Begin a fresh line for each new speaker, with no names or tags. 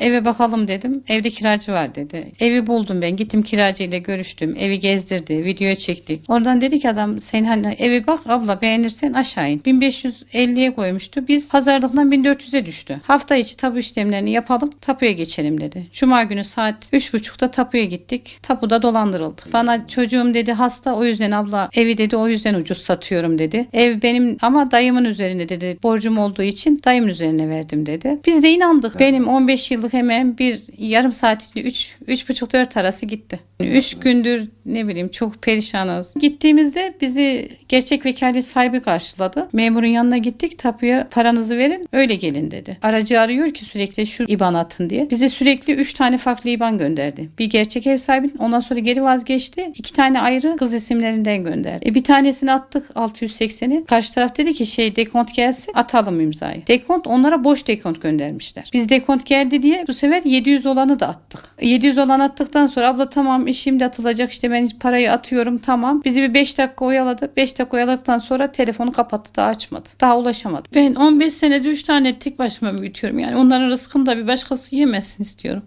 Eve bakalım dedim. Evde kiracı var dedi. Evi buldum ben. Gittim kiracıyla görüştüm. Evi gezdirdi. Videoya çektik. Oradan dedi ki adam sen hani eve bak abla beğenirsen aşağı in. 1550'ye koymuştu. Biz pazarlıktan 1400'e düştü. Hafta içi tapu işlemlerini yapalım. Tapuya geçelim dedi. Cuma günü saat 3.30'da tapuya gittik. Tapuda dolandırıldık. Bana çocuğum dedi hasta o yüzden abla evi dedi o yüzden ucuz satıyorum dedi. Ev benim ama dayımın üzerinde dedi. Borcum olduğu için dayımın üzerine verdim dedi. Biz de inandık. Benim 15 yıllık hemen bir yarım saat içinde 3 3,5-4 arası gitti. 3 gündür ne bileyim çok perişanız. Gittiğimizde bizi gerçek vekalet sahibi karşıladı. Memurun yanına gittik. Tapuya paranızı verin öyle gelin dedi. Aracı arıyor ki sürekli şu IBAN atın diye. Bize sürekli 3 tane farklı IBAN gönderdi. Bir gerçek ev sahibi ondan sonra geri vazgeçti. 2 tane ayrı kız isimlerinden gönderdi. E bir tanesini attık 680'i. Karşı taraf dedi ki şey dekont gelsin atalım imzayı. Dekont onlara boş dekont göndermişler. Biz dekont geldi diye bu sefer 700 olanı da attık. 700 olan attıktan sonra abla tamam şimdi atılacak işte ben parayı atıyorum tamam. Bizi bir 5 dakika oyaladı. 5 dakika oyaladıktan sonra telefonu kapattı daha açmadı. Daha ulaşamadı. Ben 15 senede 3 tane tek başıma büyütüyorum yani onların rızkını da bir başkası yemesin istiyorum.